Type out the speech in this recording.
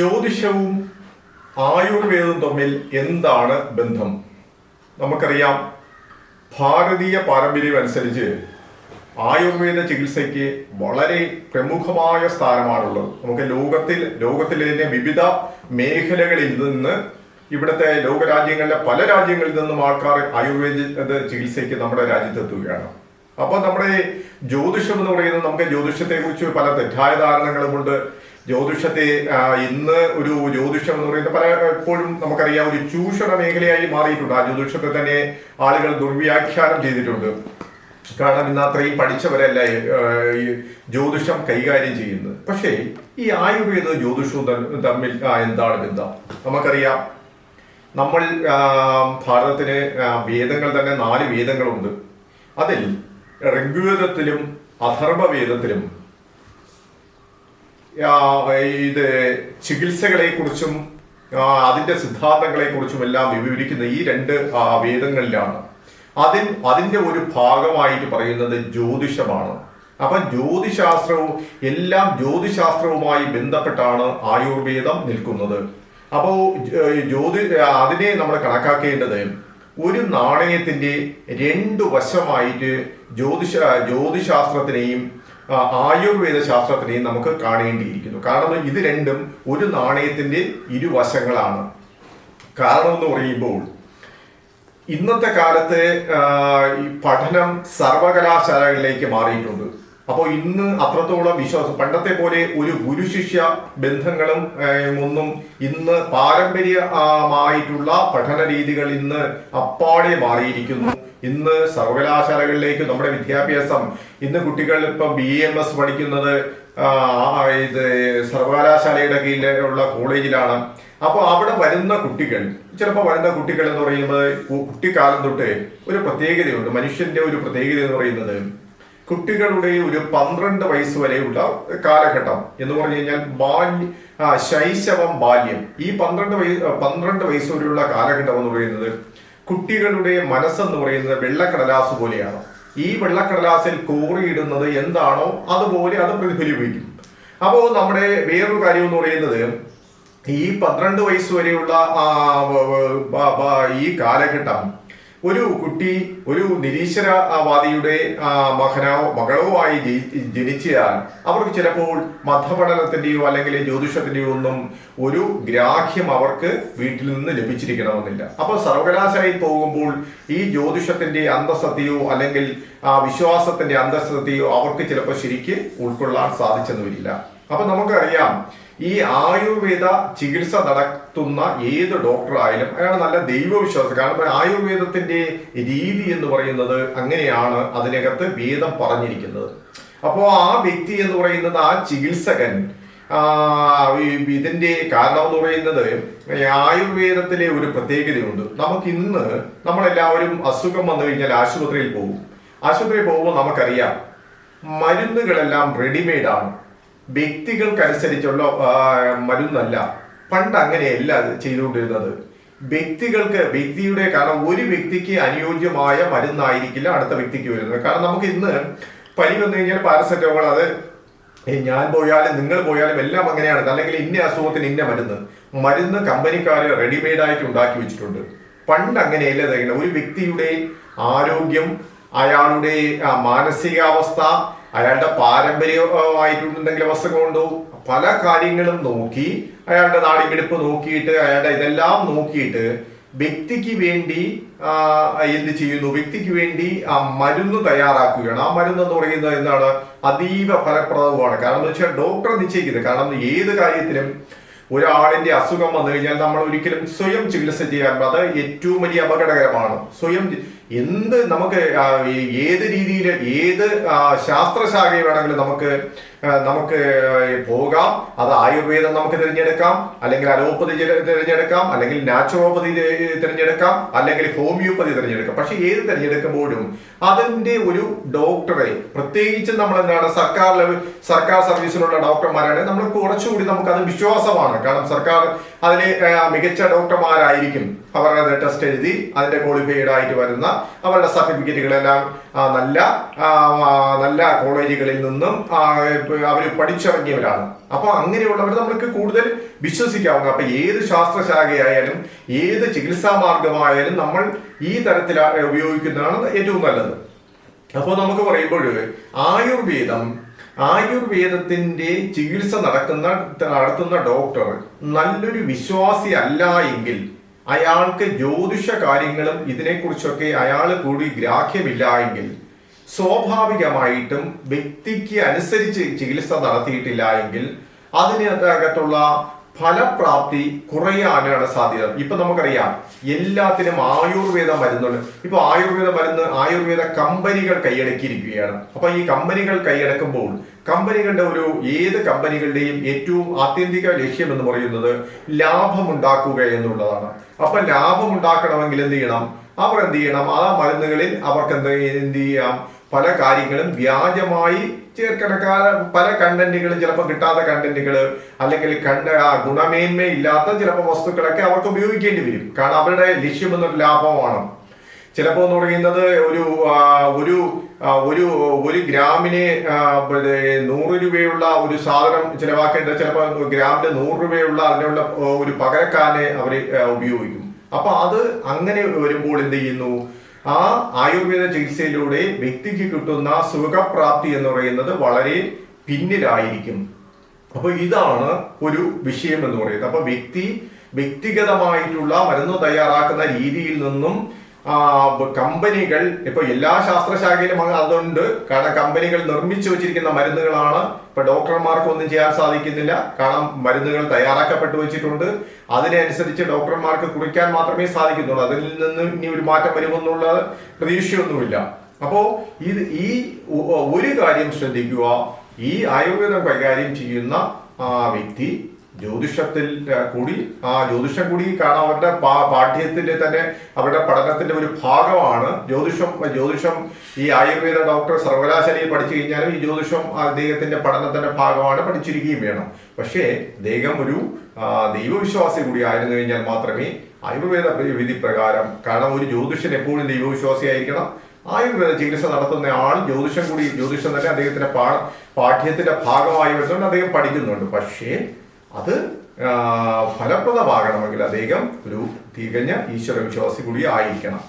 ജ്യോതിഷവും ആയുർവേദവും തമ്മിൽ എന്താണ് ബന്ധം? നമുക്കറിയാം ഭാരതീയ പാരമ്പര്യം അനുസരിച്ച് ആയുർവേദ ചികിത്സയ്ക്ക് വളരെ പ്രമുഖമായ സ്ഥാനമാണുള്ളത്. നമുക്ക് ലോകത്തിൽ ലോകത്തിലെ തന്നെ വിവിധ മേഖലകളിൽ നിന്ന് ഇവിടുത്തെ ലോകരാജ്യങ്ങളിലെ പല രാജ്യങ്ങളിൽ നിന്നും ആൾക്കാർ ആയുർവേദ ചികിത്സയ്ക്ക് നമ്മുടെ രാജ്യത്ത് എത്തുകയാണ് അപ്പൊ നമ്മുടെ ജ്യോതിഷം എന്ന് പറയുന്നത് നമുക്ക് ജ്യോതിഷത്തെ കുറിച്ച് പല തെറ്റായ ധാരണകളുമുണ്ട്. ജ്യോതിഷത്തെ ഇന്ന് ഒരു ജ്യോതിഷം എന്ന് പറയുന്നത് പല എപ്പോഴും നമുക്കറിയാം ഒരു ചൂഷണ മേഖലയായി മാറിയിട്ടുണ്ട്. ആ ജ്യോതിഷത്തെ തന്നെ ആളുകൾ ദുർവ്യാഖ്യാനം ചെയ്തിട്ടുണ്ട്. കാരണം ഇന്ന് അത്രയും പഠിച്ചവരല്ല ഈ ജ്യോതിഷം കൈകാര്യം ചെയ്യുന്നത്. പക്ഷേ ഈ ആയുർവേദവും ജ്യോതിഷവും തമ്മിൽ- എന്താണ് ബന്ധം? നമുക്കറിയാം നമ്മൾ ഭാരതത്തിന് വേദങ്ങൾ തന്നെ നാല് വേദങ്ങളുണ്ട്. അതിൽ ഋഗ്വേദത്തിലും അഥർവവേദത്തിലും ഇത് ചികിത്സകളെ കുറിച്ചും അതിന്റെ സിദ്ധാന്തങ്ങളെ കുറിച്ചും എല്ലാം വിവരിക്കുന്ന ഈ രണ്ട് വേദങ്ങളിലാണ്. അതിൽ അതിന്റെ ഒരു ഭാഗമായിട്ട് പറയുന്നത് ജ്യോതിഷമാണ്. അപ്പൊ ജ്യോതിശാസ്ത്രവും എല്ലാം ജ്യോതിശാസ്ത്രവുമായി ബന്ധപ്പെട്ടാണ് ആയുർവേദം നിൽക്കുന്നത്. അപ്പോ ജ്യോതി അതിനെ നമ്മൾ കണക്കാക്കേണ്ടത് ഒരു നാണയത്തിന്റെ രണ്ടു വശമായിട്ട് ജ്യോതിഷ ജ്യോതിശാസ്ത്രത്തിനെയും ആയുർവേദ ശാസ്ത്രത്തിനെയും നമുക്ക് കാണേണ്ടിയിരിക്കുന്നു. കാരണം ഇത് രണ്ടും ഒരു നാണയത്തിന്റെ ഇരുവശങ്ങളാണ്. കാരണം എന്ന് പറയുമ്പോൾ ഇന്നത്തെ കാലത്ത് ഈ പഠനം സർവകലാശാലകളിലേക്ക് മാറിയിട്ടുണ്ട്. അപ്പോൾ ഇന്ന് അത്രത്തോളം വിശ്വാസം. പണ്ടത്തെ പോലെ ഒരു ഗുരുശിഷ്യ ബന്ധങ്ങളും ഒന്നും ഇന്ന് പാരമ്പര്യമായിട്ടുള്ള പഠന രീതികൾ ഇന്ന് അപ്പാടെ മാറിയിരിക്കുന്നു. ഇന്ന് സർവകലാശാലകളിലേക്ക് നമ്മുടെ വിദ്യാഭ്യാസം ഇന്ന് കുട്ടികൾ ഇപ്പം ബി എം എസ് പഠിക്കുന്നത് ഇത് സർവകലാശാലയുടെ കീഴിലുള്ള കോളേജിലാണ്. അപ്പോൾ അവിടെ വരുന്ന കുട്ടികൾ ചിലപ്പോൾ വരുന്ന കുട്ടികൾ എന്ന് പറയുന്നത് കുട്ടിക്കാലം തൊട്ട് ഒരു പ്രത്യേകതയുണ്ട്. മനുഷ്യന്റെ ഒരു പ്രത്യേകത എന്ന് പറയുന്നത് കുട്ടികളുടെ ഒരു പന്ത്രണ്ട് വയസ്സ് വരെയുള്ള കാലഘട്ടം എന്ന് പറഞ്ഞു കഴിഞ്ഞാൽ ബാല്യ ശൈശവം ബാല്യം. ഈ പന്ത്രണ്ട് വയസ്സ് പന്ത്രണ്ട് വയസ്സ് വരെയുള്ള കാലഘട്ടം എന്ന് പറയുന്നത് കുട്ടികളുടെ മനസ്സെന്ന് പറയുന്നത് വെള്ളക്കടലാസ് പോലെയാണ്. ഈ വെള്ളക്കടലാസിൽ കോറിയിടുന്നത് എന്താണോ അതുപോലെ അത് പ്രതിഫലിപ്പിക്കും. അപ്പോൾ നമ്മുടെ വേറൊരു കാര്യം എന്ന് പറയുന്നത് ഈ പന്ത്രണ്ട് വയസ്സ് വരെയുള്ള ഈ കാലഘട്ടം ഒരു കുട്ടി ഒരു നിരീശ്വരവാദിയുടെ മകനോ മകളോ ആയി ജനിച്ചാൽ അവർക്ക് ചിലപ്പോൾ മതപഠനത്തിന്റെയോ അല്ലെങ്കിൽ ജ്യോതിഷത്തിന്റെയോ ഒന്നും ഒരു ഗ്രാഹ്യം അവർക്ക് വീട്ടിൽ നിന്ന് ലഭിച്ചിരിക്കണമെന്നില്ല. അപ്പോൾ സർവകലാശാലയിൽ പോകുമ്പോൾ ഈ ജ്യോതിഷത്തിന്റെ അന്തസ്സത്തെയോ അല്ലെങ്കിൽ ആ വിശ്വാസത്തിന്റെ അന്തസ്സത്തെയോ അവർക്ക് ചിലപ്പോൾ ശരിക്ക് ഉൾക്കൊള്ളാൻ സാധിച്ചെന്ന് വരില്ല. അപ്പൊ നമുക്കറിയാം ഈ ആയുർവേദ ചികിത്സ നടത്തുന്ന ഏത് ഡോക്ടറായാലും അയാൾ നല്ല ദൈവവിശ്വാസം. കാരണം ആയുർവേദത്തിന്റെ രീതി എന്ന് പറയുന്നത് അങ്ങനെയാണ് അതിനകത്ത് വേദം പറഞ്ഞിരിക്കുന്നത്. അപ്പോൾ ആ വ്യക്തി എന്ന് പറയുന്നത് ആ ചികിത്സകൻ ഇതിന്റെ കാരണം എന്ന് പറയുന്നത് ആയുർവേദത്തിലെ ഒരു പ്രത്യേകതയുണ്ട്. നമുക്ക് ഇന്ന് നമ്മളെല്ലാവരും അസുഖം വന്നു കഴിഞ്ഞാൽ ആശുപത്രിയിൽ പോകും. ആശുപത്രിയിൽ പോകുമ്പോൾ നമുക്കറിയാം മരുന്നുകളെല്ലാം റെഡിമെയ്ഡാണ്. വ്യക്തികൾക്കനുസരിച്ചുള്ള മരുന്നല്ല. പണ്ട് അങ്ങനെയല്ല ചെയ്തുകൊണ്ടിരുന്നത്. വ്യക്തികൾക്ക് വ്യക്തിയുടെ കാരണം ഒരു വ്യക്തിക്ക് അനുയോജ്യമായ മരുന്നായിരിക്കില്ല അടുത്ത വ്യക്തിക്ക് വരുന്നത്. കാരണം നമുക്ക് ഇന്ന് പനി വന്നു കഴിഞ്ഞാൽ പാരസെറ്റമോൾ അത് ഞാൻ പോയാലും നിങ്ങൾ പോയാലും എല്ലാം അങ്ങനെയാണ്. അല്ലെങ്കിൽ ഇന്ന അസുഖത്തിന് ഇന്ന മരുന്ന്. മരുന്ന് കമ്പനിക്കാർ റെഡിമെയ്ഡ് ആയിട്ട് ഉണ്ടാക്കി വെച്ചിട്ടുണ്ട്. പണ്ട് അങ്ങനെയല്ല ഒരു വ്യക്തിയുടെ ആരോഗ്യം അയാളുടെ മാനസികാവസ്ഥ അയാളുടെ പാരമ്പര്യമായിട്ടുണ്ടെങ്കിൽ എന്തെങ്കിലും അസുഖമുണ്ടോ പല കാര്യങ്ങളും നോക്കി അയാളുടെ നാടിമിടിപ്പ് നോക്കിയിട്ട് അയാളുടെ ഇതെല്ലാം നോക്കിയിട്ട് വ്യക്തിക്ക് വേണ്ടി എന്ത് ചെയ്യുന്നു? വ്യക്തിക്ക് വേണ്ടി ആ മരുന്ന് തയ്യാറാക്കുകയാണ്. ആ മരുന്ന് എന്ന് പറയുന്നത് എന്താണ്? അതീവ ഫലപ്രദവുമാണ്. കാരണം എന്ന് വെച്ചാൽ ഡോക്ടർ നിശ്ചയിക്കുന്നത്. കാരണം ഏത് കാര്യത്തിലും ഒരാളിന്റെ അസുഖം വന്നു കഴിഞ്ഞാൽ നമ്മൾ ഒരിക്കലും സ്വയം ചികിത്സ ചെയ്യാൻ അത് ഏറ്റവും വലിയ അപകടകരമാണ്. സ്വയം എന്ത് നമുക്ക് ഏത് രീതിയിൽ ഏത് ശാസ്ത്രശാഖ വേണമെങ്കിലും നമുക്ക് നമുക്ക് പോകാം. അത് ആയുർവേദം നമുക്ക് തിരഞ്ഞെടുക്കാം. അല്ലെങ്കിൽ അലോപ്പതി തിര- തിരഞ്ഞെടുക്കാം. അല്ലെങ്കിൽ നാച്ചുറോപ്പതി തിരഞ്ഞെടുക്കാം. അല്ലെങ്കിൽ ഹോമിയോപ്പതി തിരഞ്ഞെടുക്കാം. പക്ഷെ ഏത് തിരഞ്ഞെടുക്കുമ്പോഴും അതിന്റെ ഒരു ഡോക്ടറെ പ്രത്യേകിച്ച് നമ്മൾ എന്താണ് സർക്കാർ ലെവൽ സർക്കാർ സർവീസിലുള്ള ഡോക്ടർമാരാണ്. നമ്മൾ കുറച്ചുകൂടി നമുക്ക് അത് വിശ്വാസമാണ്. കാരണം സർക്കാർ അതിലെ മികച്ച ഡോക്ടർമാരായിരിക്കും. അവരുടെ ടെസ്റ്റ് എഴുതി അതിന്റെ ക്വാളിഫൈഡ് ആയിട്ട് വരുന്ന അവരുടെ സർട്ടിഫിക്കറ്റുകളെല്ലാം നല്ല നല്ല കോളേജുകളിൽ നിന്നും അവർ പഠിച്ചിറങ്ങിയവരാണ്. അപ്പൊ അങ്ങനെയുള്ളവർ നമ്മൾക്ക് കൂടുതൽ വിശ്വസിക്കാവുന്ന അപ്പൊ ഏത് ശാസ്ത്രശാഖയായാലും ഏത് ചികിത്സാ മാർഗമായാലും നമ്മൾ ഈ തരത്തിൽ ഉപയോഗിക്കുന്നതാണ് ഏറ്റവും നല്ലത്. അപ്പോൾ നമുക്ക് പറയുമ്പോൾ ആയുർവേദം ആയുർവേദത്തിന്റെ ചികിത്സ നടക്കുന്ന നടത്തുന്ന ഡോക്ടർ നല്ലൊരു വിശ്വാസി അല്ല എങ്കിൽ അയാൾക്ക് ജ്യോതിഷ കാര്യങ്ങളും ഇതിനെക്കുറിച്ചൊക്കെ അയാൾ കൂടി ഗ്രാഹ്യമില്ല എങ്കിൽ സ്വാഭാവികമായിട്ടും വ്യക്തിക്ക് അനുസരിച്ച് ചികിത്സ നടത്തിയിട്ടില്ല എങ്കിൽ അതിനകത്തുള്ള ഫലപ്രാപ്തി കുറയാനാണ് സാധ്യത. ഇപ്പൊ നമുക്കറിയാം എല്ലാത്തിനും ആയുർവേദ മരുന്നുണ്ട്. ഇപ്പൊ ആയുർവേദ മരുന്ന് ആയുർവേദ കമ്പനികൾ കൈയടക്കിയിരിക്കുകയാണ്. അപ്പൊ ഈ കമ്പനികൾ കൈയടക്കുമ്പോൾ കമ്പനികളുടെ ഒരു ഏത് കമ്പനികളുടെയും ഏറ്റവും ആത്യന്തിക ലക്ഷ്യം എന്ന് പറയുന്നത് ലാഭമുണ്ടാക്കുക എന്നുള്ളതാണ്. അപ്പൊ ലാഭമുണ്ടാക്കണമെങ്കിൽ എന്ത് ചെയ്യണം? അവർ എന്ത് ചെയ്യണം? ആ മരുന്നുകളിൽ അവർക്ക് എന്ത് എന്ത് ചെയ്യാം? പല കാര്യങ്ങളും വ്യാജമായി ചേർക്കണക്കാര പല കണ്ടന്റുകൾ ചിലപ്പോൾ കിട്ടാത്ത കണ്ടന്റുകൾ അല്ലെങ്കിൽ കണ്ട ആ ഗുണമേന്മയില്ലാത്ത ചിലപ്പോൾ വസ്തുക്കളൊക്കെ അവർക്ക് ഉപയോഗിക്കേണ്ടി വരും. കാരണം അവരുടെ ലക്ഷ്യം എന്നൊരു ലാഭമാണ് ചിലപ്പോൾ എന്ന് പറയുന്നത് ഒരു ഒരു ഒരു ഒരു ഗ്രാമിന് നൂറ് രൂപയുള്ള ഒരു സാധനം ചിലവാക്കേണ്ട ചിലപ്പോൾ ഗ്രാമിന് നൂറ് രൂപയുള്ള അതിനുള്ള ഒരു പകരക്കാരനെ അവർ ഉപയോഗിക്കും. അപ്പൊ അത് അങ്ങനെ വരുമ്പോൾ എന്ത് ചെയ്യുന്നു? ആ ആയുർവേദ ചികിത്സയിലൂടെ വ്യക്തിക്ക് കിട്ടുന്ന സുഖപ്രാപ്തി എന്ന് പറയുന്നത് വളരെ പിന്നിലായിരിക്കും. അപ്പോൾ ഇതാണ് ഒരു വിഷയം എന്ന് പറയുന്നത്. അപ്പോൾ വ്യക്തി വ്യക്തിഗതമായിട്ടുള്ള മരുന്ന് തയ്യാറാക്കുന്ന രീതിയിൽ നിന്നും കമ്പനികൾ ഇപ്പൊ എല്ലാ ശാസ്ത്രശാഖയിലും അതുകൊണ്ട് കാരണം കമ്പനികൾ നിർമ്മിച്ചു വെച്ചിരിക്കുന്ന മരുന്നുകളാണ്. ഇപ്പൊ ഡോക്ടർമാർക്ക് ഒന്നും ചെയ്യാൻ സാധിക്കുന്നില്ല. കാരണം മരുന്നുകൾ തയ്യാറാക്കപ്പെട്ടു വെച്ചിട്ടുണ്ട്. അതിനനുസരിച്ച് ഡോക്ടർമാർക്ക് കുറിക്കാൻ മാത്രമേ സാധിക്കുന്നുള്ളൂ. അതിൽ നിന്ന് ഇനി ഒരു മാറ്റം വരുമെന്നുള്ള പ്രതീക്ഷയൊന്നുമില്ല. അപ്പോ ഇത് ഈ ഒരു കാര്യം ശ്രദ്ധിക്കുക. ഈ ആയുർവേദം കൈകാര്യം ചെയ്യുന്ന ആ വ്യക്തി ജ്യോതിഷത്തിൽ കൂടി ആ ജ്യോതിഷം കൂടി കാരണം അവരുടെ പാഠ്യത്തിന്റെ തന്നെ അവരുടെ പഠനത്തിന്റെ ഒരു ഭാഗമാണ് ജ്യോതിഷം. ജ്യോതിഷം ഈ ആയുർവേദ ഡോക്ടർ സർവകലാശാലയിൽ പഠിച്ചു കഴിഞ്ഞാലും ഈ ജ്യോതിഷം അദ്ദേഹത്തിന്റെ പഠനത്തിന്റെ ഭാഗമാണ് പഠിച്ചിരിക്കുകയും വേണം. പക്ഷേ അദ്ദേഹം ഒരു ദൈവവിശ്വാസി കൂടി ആയിരുന്നു കഴിഞ്ഞാൽ മാത്രമേ ആയുർവേദ വിധി പ്രകാരം കാരണം ഒരു ജ്യോതിഷൻ എപ്പോഴും ദൈവവിശ്വാസിയായിരിക്കണം ആയുർവേദ ചികിത്സ നടത്തുന്ന ആൾ ജ്യോതിഷം കൂടി ജ്യോതിഷം തന്നെ അദ്ദേഹത്തിന്റെ പാഠ്യത്തിന്റെ ഭാഗമായി വരുന്നുണ്ട് അദ്ദേഹം പഠിക്കുന്നുണ്ട്. പക്ഷേ അത് ഫലപ്രദമാകണമെങ്കിൽ അദ്ദേഹം ഒരു തികഞ്ഞ ഈശ്വര വിശ്വാസി കൂടി ആയിരിക്കണം.